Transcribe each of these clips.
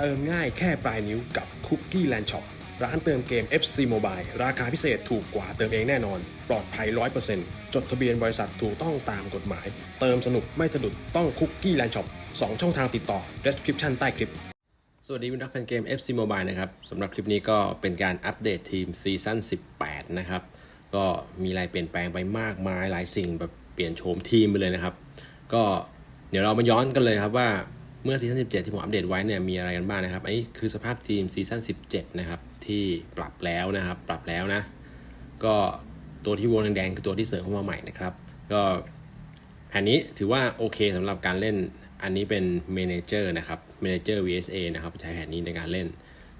เติมง่ายแค่ปลายนิ้วกับ Cookie Land Shop ร้านเติมเกม FC Mobile ราคาพิเศษถูกกว่าเติมเองแน่นอน ปลอดภัย 100%จดทะเบียนบริษัทถูกต้องตามกฎหมาย เติมสนุกไม่สะดุดต้อง Cookie Land Shop 2ช่องทางติดต่อ description ใต้คลิป สวัสดีมิตรรักแฟนเกม FC Mobile นะครับสำหรับคลิปนี้ก็เป็นการอัปเดตทีมซีซั่น 18 นะครับ ก็มีอะไรเปลี่ยนแปลงไปมากมายหลายสิ่งแบบเปลี่ยนโฉมทีมไปเลยนะครับ ก็เดี๋ยวเรามาย้อนกันเลยครับว่า เมื่อซีซั่น17 ที่ผมอัปเดตไว้เนี่ยมีอะไรกันบ้างนะครับ อันนี้คือสภาพทีมซีซั่น17 นะครับ ที่ปรับแล้วนะครับ ปรับแล้วนะ ก็ตัวที่วงแดงๆคือตัวที่เสริมเข้ามาใหม่นะครับ ก็แผนนี้ถือว่าโอเคสำหรับการเล่นอันนี้เป็นเมนเจอร์นะครับเมนเจอร์ VSA นะครับ ใช้แผนนี้ในการเล่น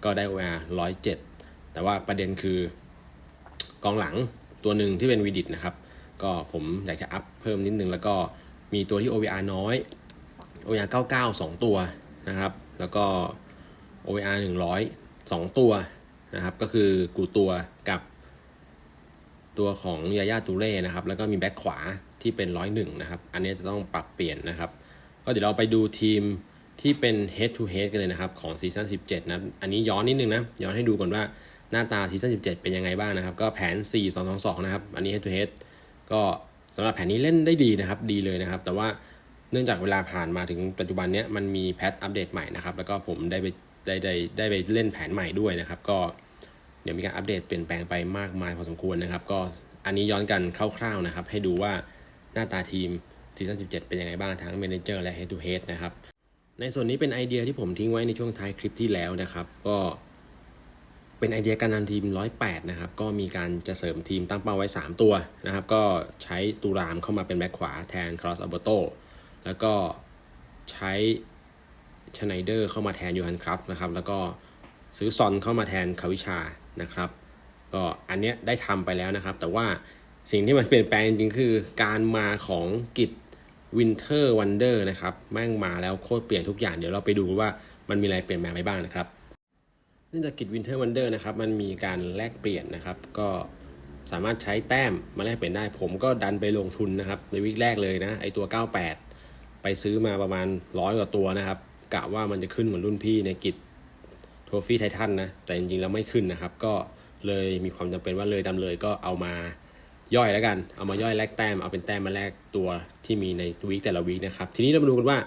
ก็ได้ OR 107 แต่ว่าประเด็นคือกองหลังตัวหนึ่งที่เป็นวีดิตนะครับ ก็ผมอยากจะอัพเพิ่มนิดนึงแล้วก็มีตัวที่ OVR น้อย OR 99 2 ตัวนะครับ แล้วก็ OR 100 2 ตัวนะครับ ก็คือกูตัวกับตัวของยาย่าตูเล่นะครับ แล้วก็มีแบ็คขวาที่เป็น 101 นะครับ อันนี้จะต้องปรับเปลี่ยนนะครับ ก็เดี๋ยวเราไปดูทีมที่เป็น head to head กันเลยนะครับ ของซีซั่น17 นะ อันนี้ย้อนนิดนึงนะ ย้อนให้ดูก่อนว่าหน้าตาซีซั่น17 เป็นยังไงบ้างนะครับ ก็แผน 4 2 2 2 นะครับ อันนี้ head to head ก็สำหรับแผนนี้เล่นได้ดีนะครับ ดีเลยนะครับ แต่ว่า เนื่องจากเวลาผ่านมาถึงปัจจุบันเนี้ยมันมีแพทอัปเดตใหม่นะครับ แล้วก็ผมได้ไปได้ได้ได้ไปเล่นแผนใหม่ด้วยนะครับ ก็เดี๋ยวมีการอัปเดตเปลี่ยนแปลงไปมากมายพอสมควรนะครับ ก็อันนี้ย้อนกันคร่าวๆนะครับ ให้ดูว่าหน้าตาทีมซีซั่น17 เป็นยังไงบ้างทั้ง Manager และ Head to Head นะครับ ในส่วนนี้เป็นไอเดียที่ผมทิ้งไว้ในช่วงท้ายคลิปที่แล้วนะครับ ก็เป็นไอเดียการนำทีม 108 นะครับ ก็มีการจะเสริมทีมตั้งเป้าไว้ 3 ตัวนะครับ ก็ใช้ตูรามเข้ามาเป็นแบ็คขวาแทนครอสอัลเบโต แล้วก็ใช้ชไนเดอร์เข้ามาแทนยูฮันครัฟนะครับ แล้วก็ซื้อซอนเข้ามาแทนคาวิชานะครับ ก็อันเนี้ยได้ทำไปแล้วนะครับ แต่ว่าสิ่งที่มันเปลี่ยนแปลงจริงๆคือการมาของกิจวินเทอร์วันเดอร์นะครับ แม่งมาแล้วโคตรเปลี่ยนทุกอย่าง เดี๋ยวเราไปดูว่ามันมีอะไรเปลี่ยนแปลงไปบ้างนะครับ เนื่องจากกิจวินเทอร์วันเดอร์นะครับ มันมีการแลกเปลี่ยนนะครับ ก็สามารถใช้แต้มมาแลกเปลี่ยนได้ ผมก็ดันไปลงทุนนะครับ ในวิกแรกเลยนะ ไอตัว 98 ไปซื้อมาประมาณร้อยกว่าตัวนะครับกะว่ามันจะขึ้นเหมือนรุ่นพี่ในกิจโทฟี่ไททันนะแต่จริงๆแล้วไม่ขึ้นนะครับ ก็เลยมีความจำเป็นว่าเลยตามเลยก็เอามาย่อยแล้วกัน เอามาย่อยแลกแต้ม เอาเป็นแต้มมาแลกตัวที่มีในวีคแต่ละวีคนะครับ ทีนี้เรามาดูกันว่า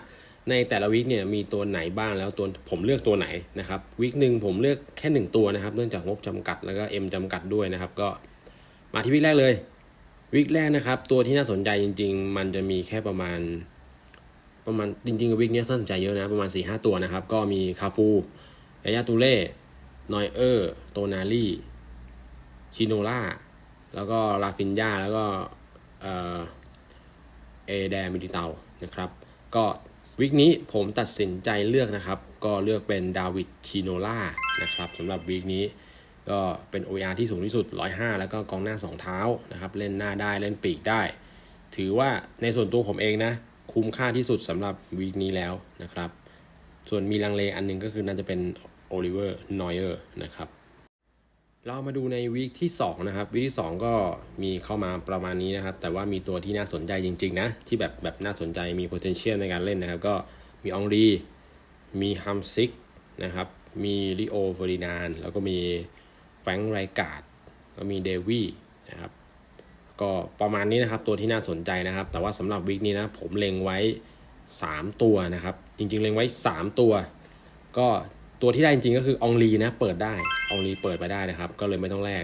ในแต่ละวีคเนี่ยมีตัวไหนบ้างแล้วตัวผมเลือกตัวไหนนะครับวีคหนึ่งผมเลือกแค่หนึ่งตัวนะครับเนื่องจากงบจำกัดแล้วก็เอ็มจำกัดด้วยนะครับ ก็มาที่วีคแรกเลยวีคแรกนะครับ ตัวที่น่าสนใจจริง ๆ มันจะมีแค่ประมาณ ประมาณจริงๆวีคนี้น่าสนใจเยอะนะ ประมาณ4ี่ห้าตัวนะครับ ก็มีคาฟูยายาตูเล่นอยเออร์โตนาลีชิโนล่า แล้วก็ลาฟินยาแล้วก็เอแดมิดิเตานะครับ ก็วิกนี้ผมตัดสินใจเลือกนะครับ ก็เลือกเป็นดาวิดชิโนล่านะครับสำหรับวิกนี้ก็เป็น OR ที่สูงที่สุด 105 แล้วก็กองหน้า 2 เท้านะครับ เล่นหน้าได้เล่นปีกได้ ถือว่าในส่วนตัวผมเองนะ คุ้มค่าที่สุดสำหรับวีคนี้แล้วนะครับ ส่วนมีลังเลอันหนึงก็คือน่าจะเป็นโอลิเวอร์นอยเออร์นะครับ เรามาดูในวีคที่2นะครับวีคที่ 2 ก็มีเข้ามาประมาณนี้นะครับ แต่ว่ามีตัวที่น่าสนใจจริงๆนะ ที่แบบแบบน่าสนใจมี potential ในการเล่นนะครับ ก็มีอองรีมีฮัมซิกนะครับ มีลิโอเฟอร์ดินานแล้วก็มีแฟรงค์ไรกาดก็มีเดวี่นะครับ ก็ประมาณนี้นะครับตัวที่น่าสนใจนะครับ แต่ว่าสำหรับวีคนี้นะผมเล็งไว้ 3 ตัวนะครับ จริงๆ เล็งไว้ 3 ตัว ก็ตัวที่ได้จริงๆก็คือองลีนะเปิดได้องลีเปิดไปได้นะครับ ก็เลยไม่ต้องแลก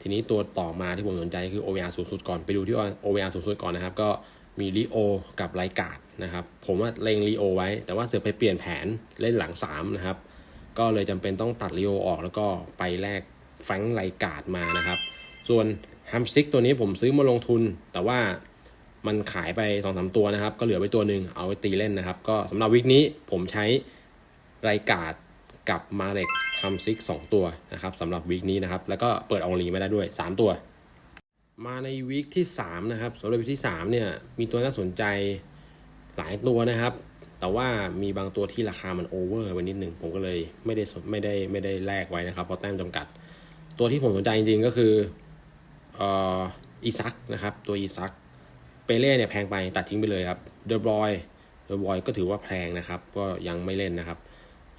ทีนี้ตัวต่อมาที่ผมสนใจคือ OVR สูงสุดก่อนไปดูที่ OVR สูงสุดก่อนนะครับ ก็มีลิโอกับไลกาดนะครับ ผมว่าเล็งลิโอไว้แต่ว่าเสือไปเปลี่ยนแผนเล่นหลัง 3 นะครับ ก็เลยจำเป็นต้องตัดลิโอออกแล้วก็ไปแลกแฟงไลกาดมานะครับ ส่วน ฮัมซิกตัวนี้ผมซื้อมาลงทุน แต่ว่ามันขายไปสองสามตัวนะครับ ก็เหลือไว้ตัวหนึ่งเอาไว้ตีเล่นนะครับ ก็สำหรับวิกนี้ผมใช้ไลกาดกับมาเล็กฮัมซิกสองตัวนะครับสำหรับวีคนี้นะครับ แล้วก็เปิดอองลีมาได้ด้วย 3 ตัว มาในวีคที่3นะครับสำหรับวีคที่3เนี่ยมีตัวน่าสนใจหลายตัวนะครับ แต่ว่ามีบางตัวที่ราคามันโอเวอร์ไปนิดหนึ่งผมก็เลยไม่ได้ไม่ได้ไม่ได้แลกไว้นะครับเพราะแต้มจำกัด ตัวที่ผมสนใจจริงๆก็คือ อีซักนะครับ ตัวอีซักเปเล่เนี่ยแพงไปตัดทิ้งไปเลยครับเดอบรอยเดอบรอยก็ถือว่าแพงนะครับ ก็ยังไม่เล่นนะครับ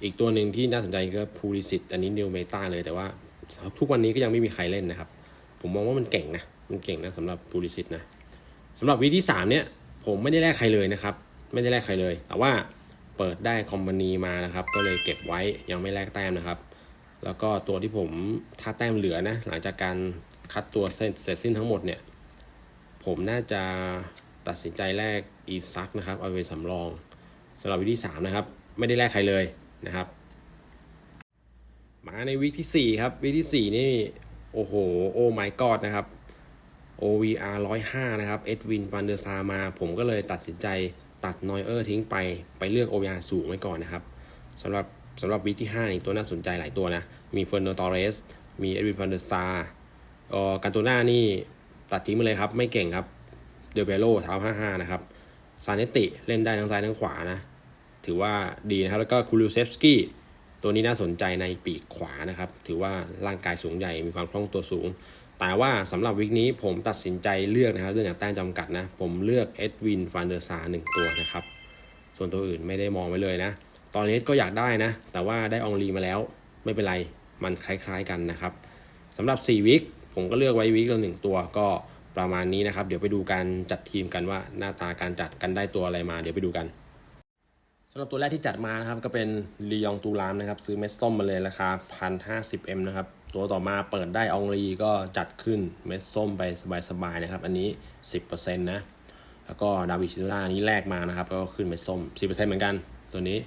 อีกตัวหนึ่งที่น่าสนใจก็พูลิสิตอันนี้นิวเมตาเลยแต่ว่าทุกวันนี้ก็ยังไม่มีใครเล่นนะครับ ผมมองว่ามันเก่งนะ มันเก่งนะสำหรับพูลิสิตนะสำหรับวีที่สามเนี่ยผมไม่ได้แลกใครเลยนะครับ ไม่ได้แลกใครเลย แต่ว่าเปิดได้คอมพานีมานะครับ ก็เลยเก็บไว้ยังไม่แลกแต้มนะครับ แล้วก็ตัวที่ผมถ้าแต้มเหลือนะหลังจากการ คัดตัวเสร็จเสร็จสิ้นทั้งหมดเนี่ย ผมน่าจะตัดสินใจแลกอีซักนะครับ เอาไปสำรองสำหรับวิธีสามนะครับ ไม่ได้แลกใครเลยนะครับ มาในวิธีสี่ครับวิธีสี่นี่โอ้โห โอ้ my god นะครับ OVR 105 นะครับ เอ็ดวินฟันเดอร์ซามา ผมก็เลยตัดสินใจตัดนอยเออร์ทิ้งไปไปเลือก OVR สูงไว้ก่อนนะครับสำหรับสำหรับวิที่5นี่ตัวน่าสนใจหลายตัวนะ มีเฟอร์โนตอเรส มีเอ็ดวินฟันเดอร์ซา ออการตัวหน้านี่ตัดทิ้งไปเลยครับ ไม่เก่งครับเดเบโลเท้า55นะครับซานเนติเล่นได้ทั้งซ้ายทั้งขวานะถือว่าดีนะครับ แล้วก็คูลูเซฟสกี้ตัวนี้น่าสนใจในปีกขวานะครับ ถือว่าร่างกายสูงใหญ่มีความคล่องตัวสูง แต่ว่าสำหรับวิกนี้ผมตัดสินใจเลือกนะครับ เรื่องจากแต้มจำกัดนะ ผมเลือกเอ็ดวินฟานเดอร์ซาหนึ่งตัวนะครับ ส่วนตัวอื่นไม่ได้มองไว้เลยนะ ตอนนี้ก็อยากได้นะ แต่ว่าได้อองลีมาแล้วไม่เป็นไรมันคล้ายๆกันนะครับสำหรับ 4 วิก ผมก็เลือกไว้วิกละหนึ่งตัวก็ประมาณนี้นะครับ เดี๋ยวไปดูการจัดทีมกันว่าหน้าตาการจัดกันได้ตัวอะไรมา เดี๋ยวไปดูกันสำหรับตัวแรกที่จัดมานะครับก็เป็นลียองตูรามนะครับ ซื้อเม็ดส้มมาเลยราคา 1,050M นะครับ ตัวต่อมาเปิดได้องลีก็จัดขึ้นเม็ดส้มไปสบายๆนะครับ อันนี้10%นต์นะแล้วก็ดาวิชิล่านี้แลกมานะครับก็ขึ้นเม็ดส้ม10%เซ็นต์เหมือนกันตัวนี้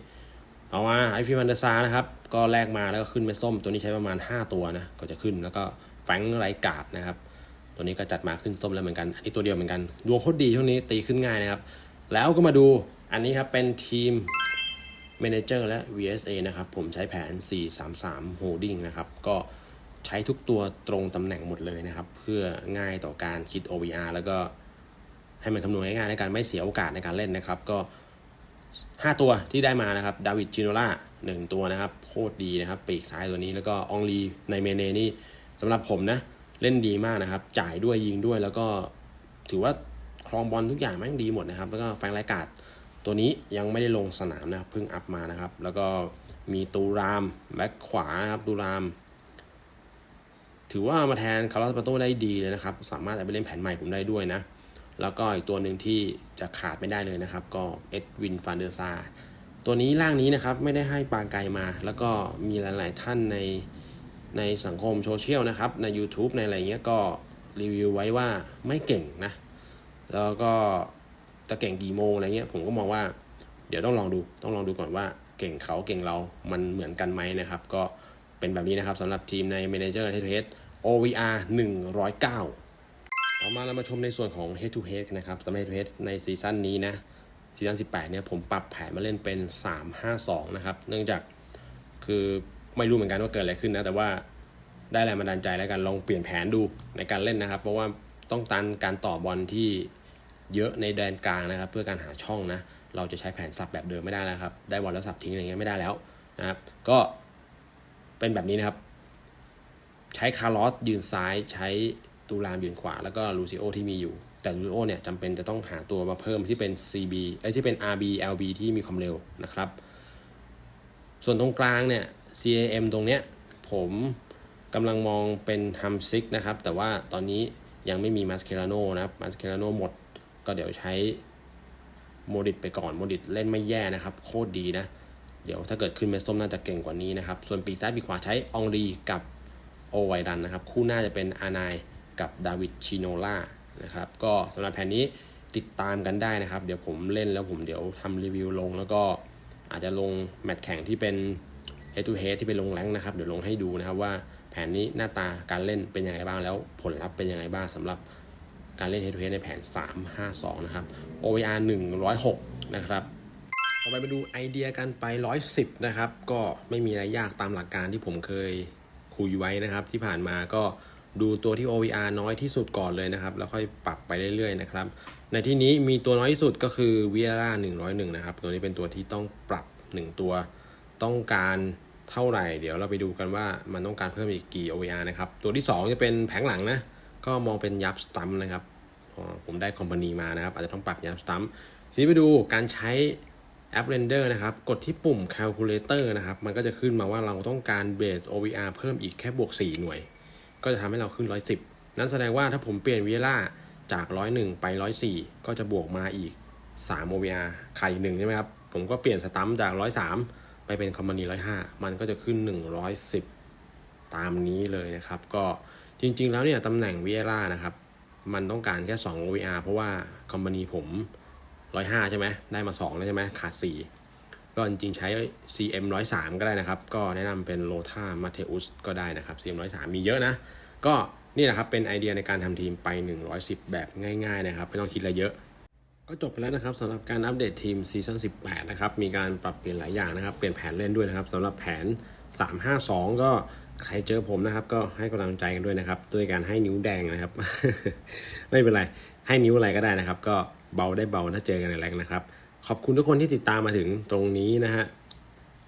เอามาไอฟิวันเดซานะครับ ก็แลกมาแล้วก็ขึ้นเม็ดส้ม ตัวนี้ใช้ประมาณ 5 ตัวนะ ก็จะขึ้นแล้วก็ ฟงไรกาดนะครับ ตัวนี้ก็จัดมาขึ้นส้มแล้วเหมือนกัน อันนี้ตัวเดียวเหมือนกัน ดวงโคตรดีช่วงนี้ตีขึ้นง่ายนะครับ แล้วก็มาดูอันนี้ครับเป็นทีม Manager และ VSA นะครับ ผมใช้แผน 433 Holding นะครับ ก็ใช้ทุกตัวตรงตำแหน่งหมดเลยนะครับ เพื่อง่ายต่อการคิด OVR แล้วก็ให้มันคำนวณง่ายๆในการไม่เสียโอกาสในการเล่นนะครับ ก็ 5 ตัวที่ได้มานะครับดาวิดจิโนล่า1ตัวนะครับ โคตรดีนะครับ ปีกซ้ายตัวนี้แล้วก็อองลีในเมเนนี่ สำหรับผมนะ เล่นดีมากนะครับ จ่ายด้วยยิงด้วยแล้วก็ถือว่าครองบอลทุกอย่างแม่งดีหมดนะครับ แล้วก็แฟงไรกาดตัวนี้ยังไม่ได้ลงสนามนะครับเพิ่งอัพมานะครับ แล้วก็มีตูรามแบ็คขวานะครับตูราม ถือว่ามาแทนคาร์ลอสปาโต้ได้ดีเลยนะครับ สามารถเอาไปเล่นแผนใหม่ผมได้ด้วยนะ แล้วก็อีกตัวหนึ่งที่จะขาดไม่ได้เลยนะครับ ก็เอ็ดวินฟานเดอร์ซาตัวนี้ร่างนี้นะครับไม่ได้ให้ปลาไกลมา แล้วก็มีหลาย ๆ ท่านใน ในสังคมโซเชียลนะครับ ใน YouTube ในอะไรเงี้ยก็รีวิวไว้ว่าไม่เก่งนะ แล้วก็จะเก่งกี่โมงอะไรเงี้ยผมก็มองว่า เดี๋ยวต้องลองดูต้องลองดูก่อนว่าเก่งเขาเก่งเรามันเหมือนกันไหมนะครับ ก็เป็นแบบนี้นะครับสำหรับทีมใน Manager h e a d to Head OVR 109 ต่อมาเรามาชมในส่วนของ Head to Head นะครับสำหรับ Head to Head ในซีซั่นนี้นะซีซั่น18เนี่ยผมปรับแผนมาเล่นเป็น 3-5-2 นะครับ เนื่องจากคือ ไม่รู้เหมือนกันว่าเกิดอะไรขึ้นนะ แต่ว่าได้แรงบันดาลใจแล้วกันลองเปลี่ยนแผนดูในการเล่นนะครับ เพราะว่าต้องการการต่อบอลที่เยอะในแดนกลางนะครับ เพื่อการหาช่องนะ เราจะใช้แผนสับแบบเดิมไม่ได้แล้วครับ ได้บอลแล้วสับทิ้งอะไรเงี้ยไม่ได้แล้วนะครับ ก็เป็นแบบนี้นะครับ ใช้คาร์ลอสยืนซ้ายใช้ตูรามยืนขวา แล้วก็ลูซิโอที่มีอยู่ แต่ลูซิโอเนี่ยจำเป็นจะต้องหาตัวมาเพิ่มที่เป็น CB ไอ้ที่เป็น RB LB ที่มีความเร็วนะครับ ส่วนตรงกลางเนี่ย CAM ตรงเนี้ยผมกำลังมองเป็นฮัมซิกนะครับ แต่ว่าตอนนี้ยังไม่มีมาสเคลาโนนะครับมาสเคลาโนหมด ก็เดี๋ยวใช้โมดิตไปก่อนโมดิตเล่นไม่แย่นะครับ โคตรดีนะ เดี๋ยวถ้าเกิดขึ้นเมสส้มน่าจะเก่งกว่านี้นะครับ ส่วนปีซ้ายปีขวาใช้อองรีกับโอไวดันนะครับ คู่หน้าจะเป็นอานายกับดาวิดชิโนล่านะครับ ก็สำหรับแผนนี้ติดตามกันได้นะครับ เดี๋ยวผมเล่นแล้วผมเดี๋ยวทำรีวิวลง แล้วก็อาจจะลงแมตช์แข่งที่เป็น head to head ที่เป็นลงแรงนะครับ เดี๋ยวลงให้ดูนะครับว่าแผนนี้หน้าตาการเล่นเป็นยังไงบ้างแล้วผลลัพธ์เป็นยังไงบ้างสำหรับการเล่น head to head ในแผน 352 นะครับ OVR 106 นะครับต่อไปมาดูไอเดียกันไป 110 นะครับ ก็ไม่มีอะไรยากตามหลักการที่ผมเคยคุยไว้นะครับ ที่ผ่านมาก็ดูตัวที่ OVR น้อยที่สุดก่อนเลยนะครับ แล้วค่อยปรับไปเรื่อยๆนะครับ ในที่นี้มีตัวน้อยที่สุดก็คือ v i e r a 101 นะครับ ตัวนี้เป็นตัวที่ต้องปรับ 1 ตัว ต้องการเท่าไหร่ เดี๋ยวเราไปดูกันว่ามันต้องการเพิ่มอีกกี่ OVR นะครับ ตัวที่ 2 จะเป็นแผงหลังนะ ก็มองเป็นยับสตัมนะครับ ผมได้คอมพานีมานะครับ อาจจะต้องปรับยับสตัมทีนี้ไปดูการใช้แอป Render นะครับ กดที่ปุ่ม Calculator นะครับ มันก็จะขึ้นมาว่าเราต้องการ Base OVR เพิ่มอีกแค่บวก 4 หน่วย ก็จะทำให้เราขึ้น 110 นั่นแสดงว่าถ้าผมเปลี่ยน VLA จาก 101 ไป 104 ก็จะบวกมาอีก 3 OVR ขาดอีกหนึ่งใช่ไหมครับ ผมก็เปลี่ยนสตัมจาก 103 ไปเป็นคอมมานี105มันก็จะขึ้น 110 ตามนี้เลยนะครับ ก็จริง ๆ แล้วเนี่ยตำแหน่ง VLA นะครับ มันต้องการแค่ 2 OVR เพราะว่าคอมมานีผม105ใช่ไหมได้มา2แล้วใช่ไหมขาด 4 ก็จริงๆใช้ CM 103ก็ได้นะครับ ก็แนะนำเป็น Lota Mateus ก็ได้นะครับ CM 103มีเยอะนะ ก็นี่แหละครับเป็นไอเดียในการทำทีมไป 110 แบบง่าย ๆ นะครับ ไม่ต้องคิดอะไรเยอะ ก็จบไปแล้วนะครับสำหรับการอัปเดตทีมซีซั่น18 นะครับ มีการปรับเปลี่ยนหลายอย่างนะครับ เปลี่ยนแผนเล่นด้วยนะครับสำหรับแผน 352 ก็ใครเจอผมนะครับ ก็ให้กำลังใจกันด้วยนะครับ ด้วยการให้นิ้วแดงนะครับ ไม่เป็นไร ให้นิ้วอะไรก็ได้นะครับ ก็เบาได้เบาถ้าเจอกันแรงนะครับ ขอบคุณทุกคนที่ติดตามมาถึงตรงนี้นะฮะ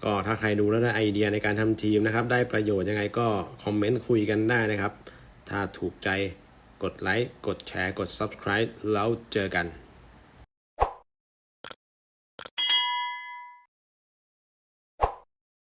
ก็ถ้าใครดูแล้วได้ไอเดียในการทำทีมนะครับ ได้ประโยชน์ยังไงก็คอมเมนต์คุยกันได้นะครับ ถ้าถูกใจกดไลค์กดแชร์กด Subscribe แล้วเจอกัน